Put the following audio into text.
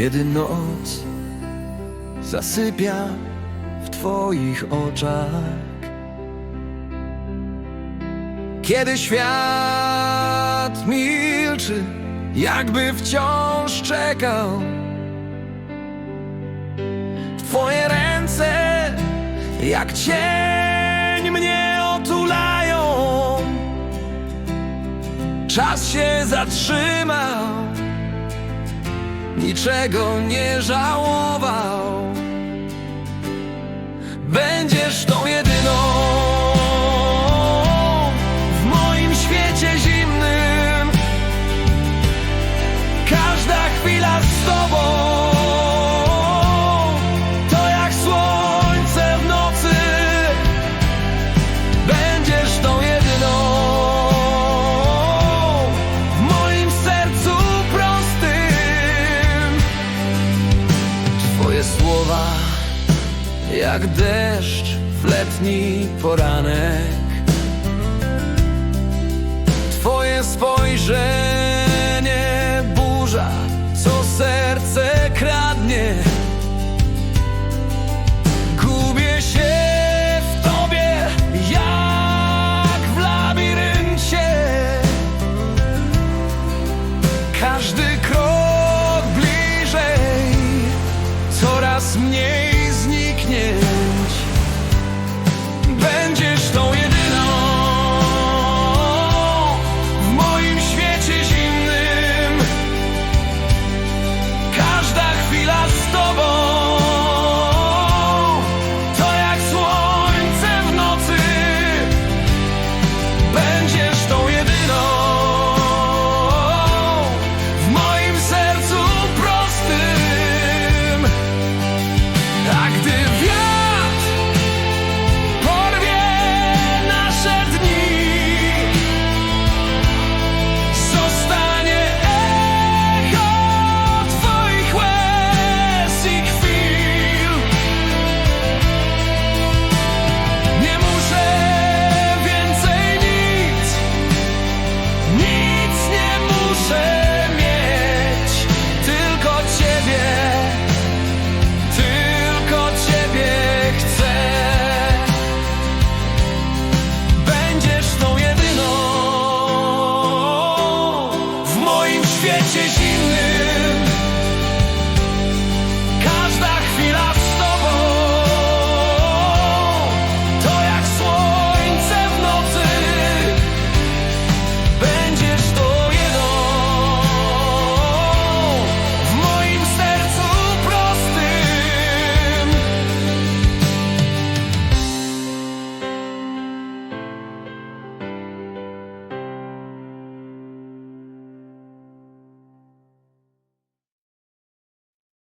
Kiedy noc zasypia w Twoich oczach, kiedy świat milczy, jakby wciąż czekał. Twoje ręce jak cień mnie otulają. Czas się zatrzymał niczego nie żałował. Będziesz tą jedyną. słowa jak deszcz w letni poranek. Twoje spojrzenie